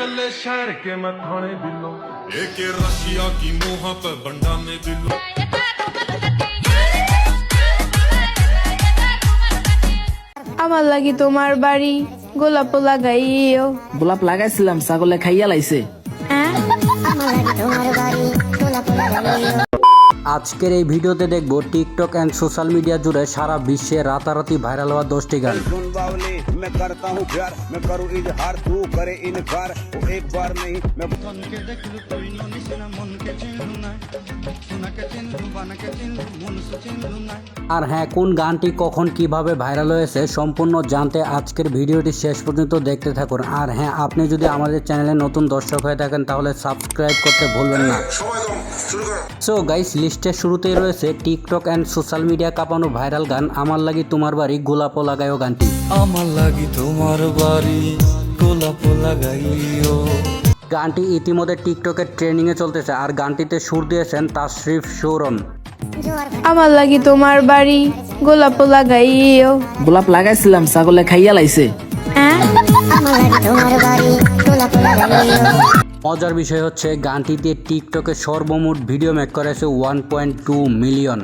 कल्ले शहर के मैं थाने दिलों एक रशिया की मुहा पे बंडा में दिलो আমার লাগি তোমার বাড়ি গোলাপ লাগাইও গোলাপ লাগাইছিলাম ছাগলে খাইয়া লাইছে হ্যাঁ আজকের এই ভিডিওতে দেখব টিকটক অ্যান্ড সোশ্যাল মিডিয়া জুড়ে সারা বিশ্বে রাতারাতি ভাইরাল হওয়া দশটি গান। আর হ্যাঁ কোন গানটি কখন কীভাবে ভাইরাল হয়েছে সম্পূর্ণ জানতে আজকের ভিডিওটি শেষ পর্যন্ত দেখতে থাকুন। আর হ্যাঁ আপনি যদি আমাদের চ্যানেলে নতুন দর্শক হয়ে থাকেন তাহলে সাবস্ক্রাইব করতে ভুলবেন না। সো গাইস লিস্টের শুরুতেই রয়েছে টিকটক অ্যান্ড সোশ্যাল মিডিয়া কাঁপানো ভাইরাল গান। আমার লাগি তোমার বাড়ি গোলাপ লাগায়ও গানটি। আমার লাগি তোমার বাড়ি গোলাপ লাগাইও। গানটি ইতিমধ্যে টিকটকের ট্রেনিংয়ে চলতেছে আর গানটিতে সুর দিয়েছেন তাশরিফ সৌরন আমার লাগি তোমার বাড়ি গোলাপ লাগাইও। গোলাপ লাগাইছিলাম ছাগলে খাইয়া লাইছে। হ্যাঁ? মজার বিষয় হচ্ছে গানটিতে টিকটকে সর্বমোট ভিডিও মেক করেছে ওয়ান পয়েন্ট টু মিলিয়ন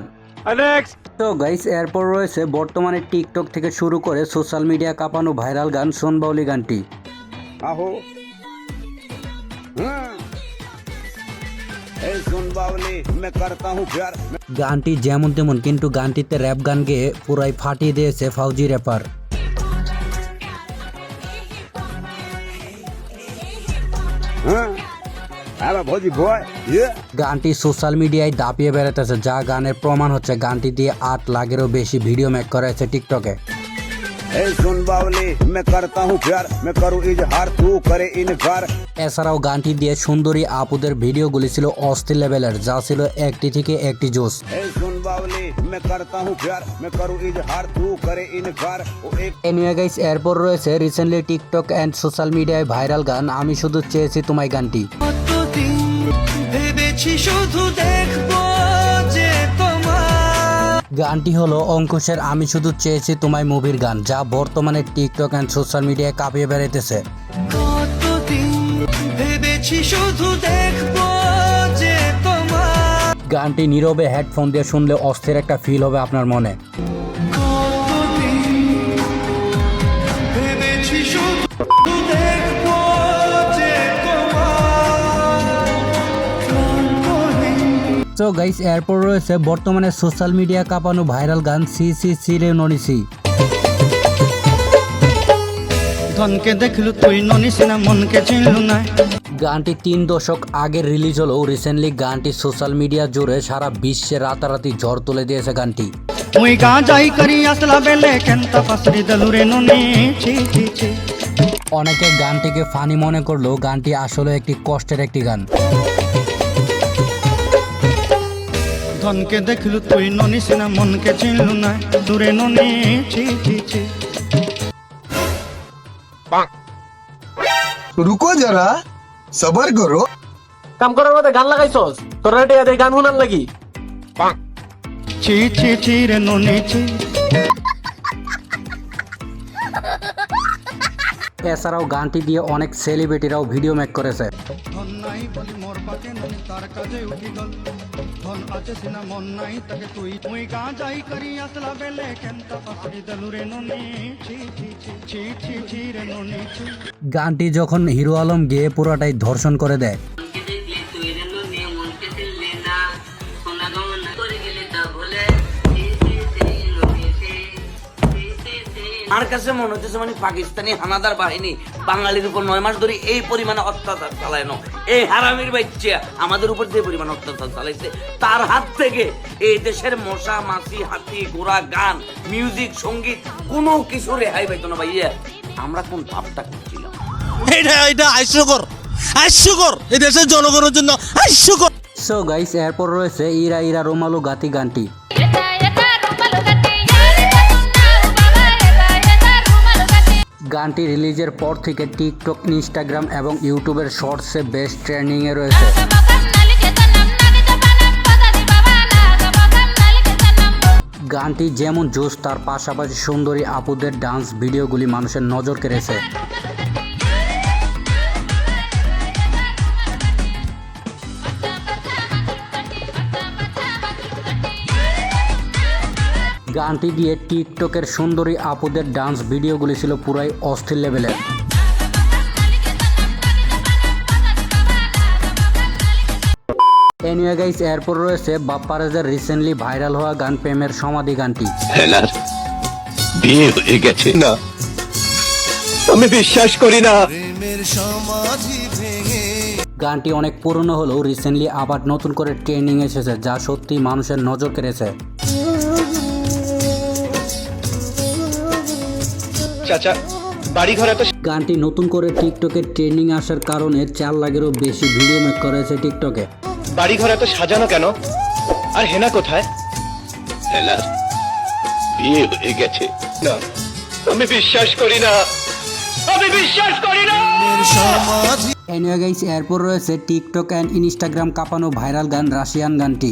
তো গাইস এরপর রয়েছে বর্তমানে টিকটক থেকে শুরু করে সোশ্যাল মিডিয়া কাঁপানো ভাইরাল গান সোনবাউলি গানটি। আহো। গানটি যেমন তেমন কিন্তু গানটিতে র্যাপ গান গেয়ে পুরাই ফাটিয়ে দিয়েছে ফাউজি র্যাপার ভজি গানটি সোশ্যাল মিডিয়ায় দাপিয়ে বেড়াতেছে যা গানের প্রমাণ হচ্ছে গানটি দিয়ে আট লাখেরও বেশি ভিডিও মেক করা হয়েছে টিকটকে এছাড়াও গানটি দিয়ে সুন্দরী আপুদের ভিডিওগুলি ছিল অস্থির লেভেলের যা ছিল একটি থেকে একটি জোস এরপর রয়েছে রিসেন্টলি টিকটক অ্যান্ড সোশ্যাল মিডিয়ায় ভাইরাল গান আমি শুধু চেয়েছি তোমায় গানটি। ভেবেছি শুধু দেখব যে গানটি হলো অঙ্কুশের আমি শুধু চেয়েছি তোমায় মুভির গান যা বর্তমানে টিকটক অ্যান্ড সোশ্যাল মিডিয়ায় কাঁপিয়ে বেড়াইতেছে। শুধু দেখব যে গানটি নীরবে হেডফোন দিয়ে শুনলে অস্থির একটা ফিল হবে আপনার মনে। তো গাইস এরপর রয়েছে বর্তমানে সোশ্যাল মিডিয়া কাঁপানো ভাইরাল গান সি সি সি রে ননিসি ধনকে দেখলু তুই ননিস না মনকে চিনলু না। গানটি তিন দশক আগে রিলিজ হলেও রিসেন্টলি গানটি সোশ্যাল মিডিয়া জুড়ে সারা বিশ্বে রাতারাতি ঝড় তুলে দিয়েছে গানটি। মুই গাঁ যাই করি আসলা বেলে কেন্ত ফাসরি দলু রে ননি? ছি ছি ছি। অনেকে গানটিকে ফানি মনে করলেও গানটি আসলে একটি কষ্টের একটি গান। ধনকে দেখলু তুই ননি সিনা মনকে চিনলু না। দূরে ননি চি চি চি রুকো যারা সবর করো। কাম করার মধ্যে গান লাগাইছস? তোর রেটে এই গান শুনার লাগি? চি চি চি রে ননি চি এছাড়াও গানটি দিয়ে অনেক সেলিব্রিটিরাও ভিডিও মেক করেছে। ধন নাই বলি মোর পাকে ননি তার কাজে উঠি গল। ধন আছে সিনা, মন নাই তাকে তুই তুই গা যাই করি আসলা বেলে কেনতা ফাসরি দলু রে ননি? ছি ছি ছি ছি ছি রে ননি গানটি যখন হিরো আলম গেয়ে পুরাটাই ধর্ষণ করে দেয়। আমার কাছে মনে হচ্ছে মানে পাকিস্তানি হানাদার বাহিনী বাঙালির উপর নয় মাস ধরে এই পরিমাণে অত্যাচার চালানো এই হারামির বাচ্চা আমাদের উপর যে পরিমাণ অত্যাচার চালাইছে তার হাত থেকে এই দেশের মশা মাছি হাতি ঘোড়া গান মিউজিক সংগীত কোনো কিছু রেহাই পাইতো না ভাইয়া। আমরা কোন পাপটা করছিলাম? এটা এটা হাস্যকর হাস্যকর। এই দেশের জনগণের জন্য হাস্যকর। সো গাইস এরপর রয়েছে ইরা ইরা রোমালু গাতি গানটি। গানটি রিলিজের পর থেকে টিকটক, ইনস্টাগ্রাম এবং ইউটিউবের শর্টসে বেস্ট ট্রেন্ডিংয়ে রয়েছে। গানটি যেমন জোস তার পাশাপাশি সুন্দরী আপুদের ডান্স ভিডিওগুলি মানুষের নজর কেড়েছে। গানটি দিয়ে টিকটকের সুন্দরী আপুদের ডান্স ভিডিওগুলি ছিল পুরাই অস্থির লেভেলের। এনিওয়ে গাইস এরপর রয়েছে বাপ্পারাজের রিসেন্টলি ভাইরাল হওয়া গান প্রেমের সমাধি গানটি। হেলার বিয়ে হয়ে গেছে? না। আমি বিশ্বাস করি না। গানটি অনেক পুরনো হলেও রিসেন্টলি আবার নতুন করে ট্রেন্ডিং এসেছে যা সত্যি মানুষের নজর কেড়েছে। চাচা বাড়ি ঘর এত গানটি নতুন করে টিকটকে ট্রেন্ডিং আসার কারণে চার লাখেরও বেশি ভিডিও মেক করা হয়েছে টিকটকে। বাড়ি ঘর এত সাজানো কেন? আর হেনা কোথায়? বিয়ে হয়ে গেছে। না। আমি বিশ্বাস করি না। আমি বিশ্বাস করি না। এনিওয়ে গাইস এরপর রয়েছে টিকটক অ্যান্ড ইনস্টাগ্রাম কাঁপানো ভাইরাল গান রাশিয়ান গানটি।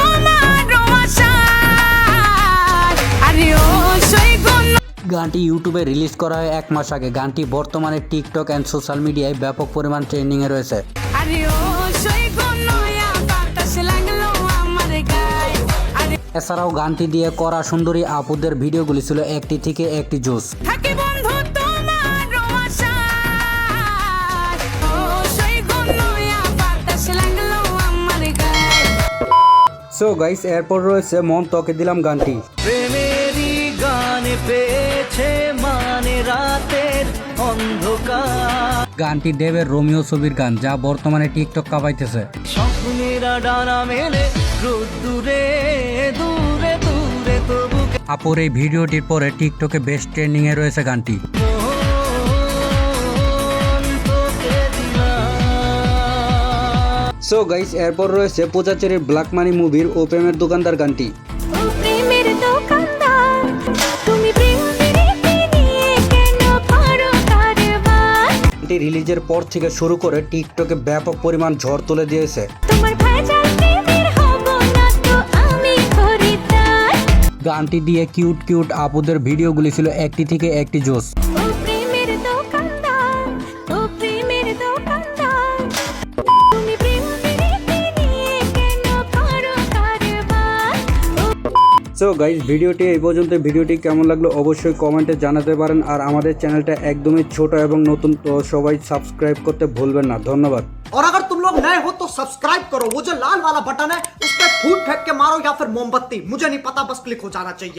গানটি ইউটিউবে রিলিজ করা হয় এক মাস আগে। গানটি বর্তমানে টিকটক অ্যান্ড সোশ্যাল মিডিয়ায় ব্যাপক পরিমাণ ট্রেন্ডিংয়ে রয়েছে। আরে ও সৈগুণ নয়া বাতাস লাগল আমার গায়ে আরে এছাড়াও গানটি দিয়ে করা সুন্দরী আপুদের ভিডিওগুলি ছিল একটি থেকে একটি জোস। থাকি বন্ধু তোমার আশায়। ও সৈগুণ নয়া বাতাস লাগল আমার গায়ে। সো গাইস এরপর রয়েছে মন তোকে দিলাম গানটি। পেয়েছে মানে রাতের অন্ধকার। গানটি দেবের রোমিও ছবির গান যা বর্তমানে টিকটক কাঁপাইতেছে। স্বপ্নেরা ডানা মেলে দূরে দূরে দূরে তবু আপুর এই ভিডিওটির পরে টিকটকে বেস্ট ট্রেন্ডিং এ রয়েছে গানটি। সো গাইস এরপর রয়েছে পূজাচেরির ব্ল্যাক মানি মুভির ও প্রেমের দোকানদার গানটি। ও প্রেমের দোকানদার গানটি রিলিজের পর থেকে শুরু করে টিকটকে ব্যাপক পরিমাণ ঝড় তুলে দিয়েছে। গানটি দিয়ে কিউট কিউট আপুদের ভিডিওগুলি ছিল একটি থেকে একটি জোস সো গাইজ ভিডিওটি এই পর্যন্ত ভিডিওটি কেমন লাগলো অবশ্যই কমেন্টে জানাতে পারেন আর আমাদের চ্যানেলটা একদমই ছোট এবং নতুন তো সবাই সাবস্ক্রাইব করতে ভুলবেন না ধন্যবাদ और अगर तुम लोग नए हो तो सब्सक्राइब करो वो जो लाल वाला बटन है उस पर फूट फेंक के मारो या फिर मोमबत्ती मुझे नहीं पता बस क्लिक हो जाना चाहिए